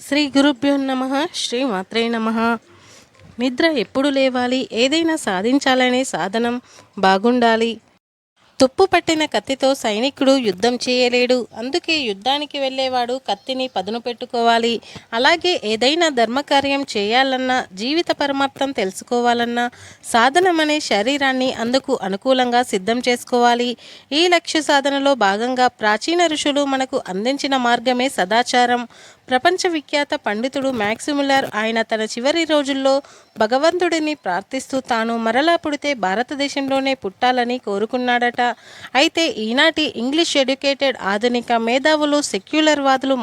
శ్రీ గురుభ్యో నమ శ్రీ మాత్రే నమ. నిద్ర ఎప్పుడు లేవాలి? ఏదైనా సాధించాలనే సాధనం బాగుండాలి. తుప్పు పట్టిన కత్తితో సైనికుడు యుద్ధం చేయలేడు. అందుకే యుద్ధానికి వెళ్ళేవాడు కత్తిని పదును పెట్టుకోవాలి. అలాగే ఏదైనా ధర్మకార్యం చేయాలన్నా జీవిత పరమార్థం తెలుసుకోవాలన్నా సాధనం అనే శరీరాన్ని అందుకు అనుకూలంగా సిద్ధం చేసుకోవాలి. ఈ లక్ష్య సాధనలో భాగంగా ప్రాచీన ఋషులు మనకు అందించిన మార్గమే సదాచారం. ప్రపంచ విఖ్యాత పండితుడు మ్యాక్సిములర్ ఆయన తన చివరి రోజుల్లో భగవంతుడిని ప్రార్థిస్తూ తాను మరలా పుడితే భారతదేశంలోనే పుట్టాలని కోరుకున్నాడట. అయితే ఈనాటి ఇంగ్లీష్ ఎడ్యుకేటెడ్ ఆధునిక మేధావులు సెక్యులర్ వాదులు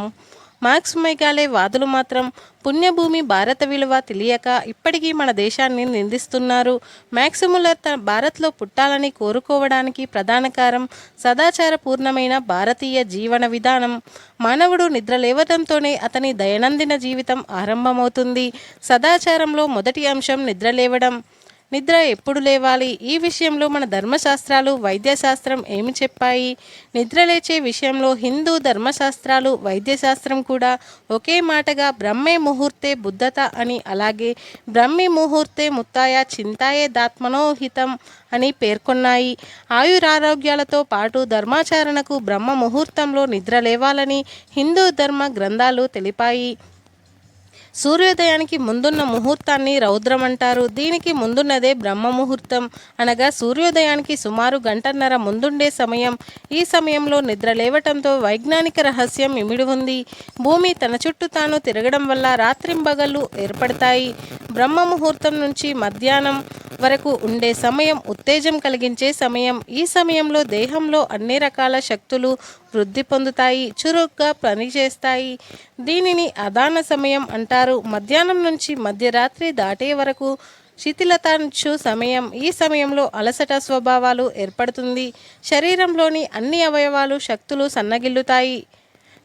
మార్క్స్ మెగాలే వాదులు మాత్రం పుణ్యభూమి భారత విలువ తెలియక ఇప్పటికీ మన దేశాన్ని నిందిస్తున్నారు. మ్యాక్సిములర్ తన భారత్లో పుట్టాలని కోరుకోవడానికి ప్రధాన కారణం సదాచారపూర్ణమైన భారతీయ జీవన విధానం. మానవుడు నిద్ర లేవడంతోనే అతని దైనందిన జీవితం ఆరంభమవుతుంది. సదాచారంలో మొదటి అంశం నిద్ర లేవడం. నిద్ర ఎప్పుడు లేవాలి? ఈ విషయంలో మన ధర్మశాస్త్రాలు వైద్యశాస్త్రం ఏమి చెప్పాయి? నిద్ర లేచే విషయంలో హిందూ ధర్మశాస్త్రాలు వైద్యశాస్త్రం కూడా ఒకే మాటగా బ్రహ్మే ముహూర్తే బుద్ధత అని అలాగే బ్రహ్మి ముహూర్తే ముత్తాయ చింతాయే దాత్మనోహితం అని పేర్కొన్నాయి. ఆయురారోగ్యాలతో పాటు ధర్మాచరణకు బ్రహ్మ ముహూర్తంలో నిద్ర లేవాలని హిందూ ధర్మ గ్రంథాలు తెలిపాయి. సూర్యోదయానికి ముందున్న ముహూర్తాన్ని రౌద్రం అంటారు. దీనికి ముందున్నదే బ్రహ్మ ముహూర్తం అనగా సూర్యోదయానికి సుమారు గంటన్నర ముందుండే సమయం. ఈ సమయంలో నిద్ర లేవటంతో వైజ్ఞానిక రహస్యం ఇమిడి ఉంది. భూమి తన చుట్టూ తాను తిరగడం వల్ల రాత్రింబగళ్ళు ఏర్పడతాయి. బ్రహ్మ ముహూర్తం నుంచి మధ్యాహ్నం వరకు ఉండే సమయం ఉత్తేజం కలిగించే సమయం. ఈ సమయంలో దేహంలో అన్ని రకాల శక్తులు వృద్ధి పొందుతాయి చురుగ్గా పనిచేస్తాయి. దీనిని అదాన సమయం అంటారు. మధ్యాహ్నం నుంచి మధ్యరాత్రి దాటే వరకు శిథిలతాంచు సమయం ఈ సమయంలో అలసట స్వభావాలు ఏర్పడుతుంది. శరీరంలోని అన్ని అవయవాలు శక్తులు సన్నగిల్లుతాయి.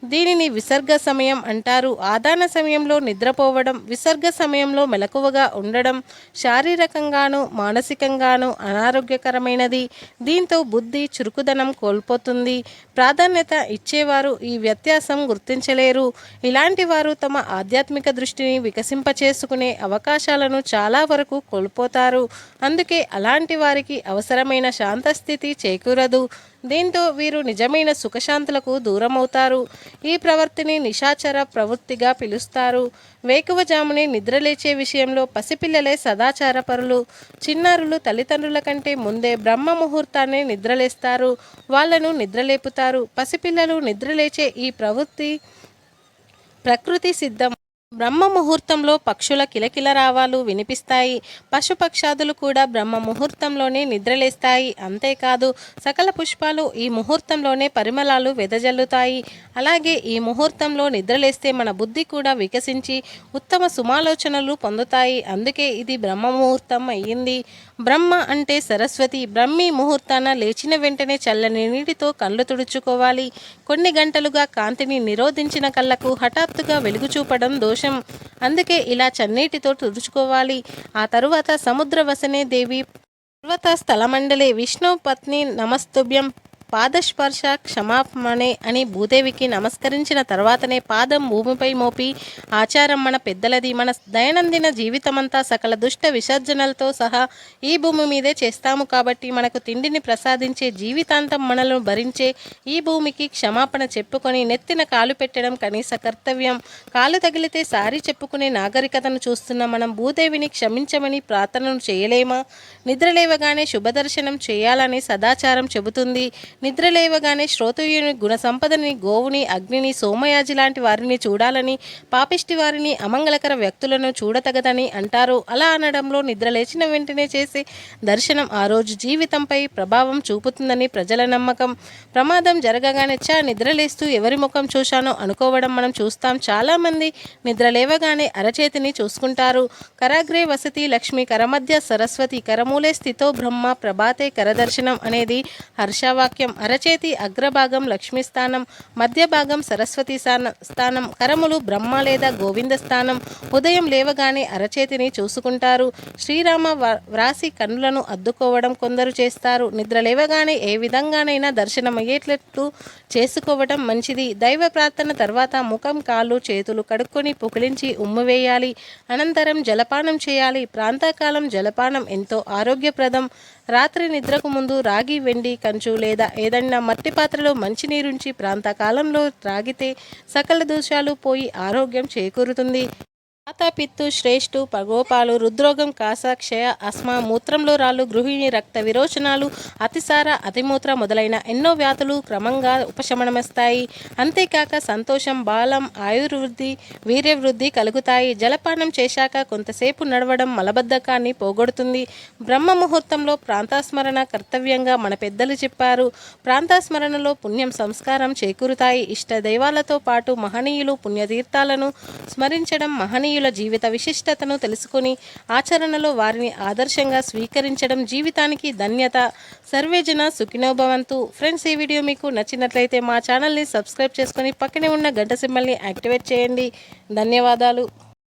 దీనిని విసర్గ సమయం అంటారు. ఆదాన సమయంలో నిద్రపోవడం విసర్గ సమయంలో మెలకువగా ఉండడం శారీరకంగాను మానసికంగాను అనారోగ్యకరమైనది. దీంతో బుద్ధి చురుకుదనం కోల్పోతుంది. ప్రాధాన్యత ఇచ్చేవారు ఈ వ్యత్యాసం గుర్తించలేరు. ఇలాంటి వారు తమ ఆధ్యాత్మిక దృష్టిని వికసింపచేసుకునే అవకాశాలను చాలా వరకు కోల్పోతారు. అందుకే అలాంటి వారికి అవసరమైన శాంతస్థితి చేకూరదు. దీంతో వీరు నిజమైన సుఖశాంతులకు దూరమవుతారు. ఈ ప్రవృత్తిని నిశాచర ప్రవృత్తిగా పిలుస్తారు. వేకువజామునే నిద్రలేచే విషయంలో పసిపిల్లలే సదాచారపరులు. చిన్నారులు తల్లిదండ్రుల కంటే ముందే బ్రహ్మ ముహూర్తాన్ని నిద్రలేస్తారు. వాళ్ళను నిద్రలేపుతారు. పసిపిల్లలు నిద్రలేచే ఈ ప్రవృత్తి ప్రకృతి సిద్ధం బ్రహ్మ ముహూర్తంలో పక్షుల కిలకిల రావాలు వినిపిస్తాయి. పశుపక్షాదులు కూడా బ్రహ్మ ముహూర్తంలోనే నిద్రలేస్తాయి. అంతేకాదు సకల పుష్పాలు ఈ ముహూర్తంలోనే పరిమళాలు వెదజల్లుతాయి. అలాగే ఈ ముహూర్తంలో నిద్రలేస్తే మన బుద్ధి కూడా వికసించి ఉత్తమ సుమాలోచనలు పొందుతాయి. అందుకే ఇది బ్రహ్మ ముహూర్తం అయ్యింది. బ్రహ్మ అంటే సరస్వతి. బ్రహ్మి ముహూర్తాన లేచిన వెంటనే చల్లని నీటితో కళ్ళు తుడుచుకోవాలి. కొన్ని గంటలుగా కాంతిని నిరోధించిన కళ్ళకు హఠాత్తుగా వెలుగు చూపడం దోషం. అందుకే ఇలా చన్నీటితో తుడుచుకోవాలి. ఆ తరువాత సముద్ర వసనే దేవి పర్వత స్థలమండలే విష్ణు పత్ని నమస్తుభ్యం. పాదస్పర్శ క్షమాపణే అని భూదేవికి నమస్కరించిన తర్వాతనే పాదం భూమిపై మోపి ఆచారం మన పెద్దలది. మన దైనందిన జీవితమంతా సకల దుష్ట విసర్జనలతో సహా ఈ భూమి మీదే చేస్తాము కాబట్టి మనకు తిండిని ప్రసాదించే జీవితాంతం మనలను భరించే ఈ భూమికి క్షమాపణ చెప్పుకొని నెత్తిన కాలు పెట్టడం కనీస కర్తవ్యం. కాలు తగిలితే సారీ చెప్పుకునే నాగరికతను చూస్తున్న మనం భూదేవిని క్షమించమని ప్రార్థనను చేయలేమా? నిద్రలేవగానే శుభదర్శనం చేయాలని సదాచారం చెబుతుంది. నిద్రలేవగానే శ్రోతయుని గుణ సంపదని గోవుని అగ్నిని సోమయాజి లాంటి వారిని చూడాలని పాపిష్టి వారిని అమంగళకర వ్యక్తులను చూడతగదని అంటారు. అలా అనడంలో నిద్ర లేచిన వెంటనే చేసే దర్శనం ఆ రోజు జీవితంపై ప్రభావం చూపుతుందని ప్రజల నమ్మకం. ప్రమాదం జరగగానే చా నిద్రలేస్తూ ఎవరి ముఖం చూశానో అనుకోవడం మనం చూస్తాం. చాలామంది నిద్ర లేవగానే అరచేతిని చూసుకుంటారు. కరాగ్రే వసతి లక్ష్మి కరమధ్య సరస్వతి కరమూలే స్థితో బ్రహ్మ ప్రభాతే కరదర్శనం అనేది హర్షవాక్యం. రహస్యం అరచేతి అగ్రభాగం లక్ష్మీ స్థానం మధ్య భాగం సరస్వతి స్థానం కరములు బ్రహ్మ లేదా గోవింద స్థానం. ఉదయం లేవగానే అరచేతిని చూసుకుంటారు. శ్రీరామ వ్రాసి కన్నులను అద్దుకోవడం కొందరు చేస్తారు. నిద్ర లేవగానే ఏ విధంగానైనా దర్శనమయ్యేటట్లు చేసుకోవడం మంచిది. దైవ ప్రార్థన తర్వాత ముఖం కాళ్ళు చేతులు కడుక్కొని పుకిలించి ఉమ్ము వేయాలి. అనంతరం జలపానం చేయాలి. ప్రాంతకాలం జలపానం ఎంతో ఆరోగ్యప్రదం. రాత్రి నిద్రకు ముందు రాగి వెండి కంచు లేదా ఏదైనా మట్టి పాత్రలో మంచినీరుంచి ప్రాంతకాలంలో త్రాగితే సకల దోషాలు పోయి ఆరోగ్యం చేకూరుతుంది. వాత పిత్తు శ్రేష్ఠు పగోపాలు హృద్రోగం కాసాక్షయ అస్మా మూత్రంలో రాళ్ళు గృహిణి రక్త విరోచనాలు అతిసార అతిమూత్ర మొదలైన ఎన్నో వ్యాధులు క్రమంగా ఉపశమనమిస్తాయి. అంతేకాక సంతోషం బాలం ఆయుర్వృద్ధి వీర్యవృద్ధి కలుగుతాయి. జలపానం చేశాక కొంతసేపు నడవడం మలబద్ధకాన్ని పోగొడుతుంది. బ్రహ్మ ముహూర్తంలో ప్రాంతస్మరణ కర్తవ్యంగా మన పెద్దలు చెప్పారు. ప్రాంతస్మరణలో పుణ్యం సంస్కారం చేకూరుతాయి. ఇష్ట దైవాలతో పాటు మహనీయులు పుణ్యతీర్థాలను స్మరించడం మహనీయులు జీవిత విశిష్టతను తెలుసుకుని ఆచరణలో వారిని ఆదర్శంగా స్వీకరించడం జీవితానికి ధన్యత. సర్వేజన సుఖినోభవంతు ఫ్రెండ్స్ ఈ వీడియో మీకు నచ్చినట్లయితే మా ఛానల్ని సబ్స్క్రైబ్ చేసుకొని పక్కనే ఉన్న గంట సింబల్ని యాక్టివేట్ చేయండి. ధన్యవాదాలు.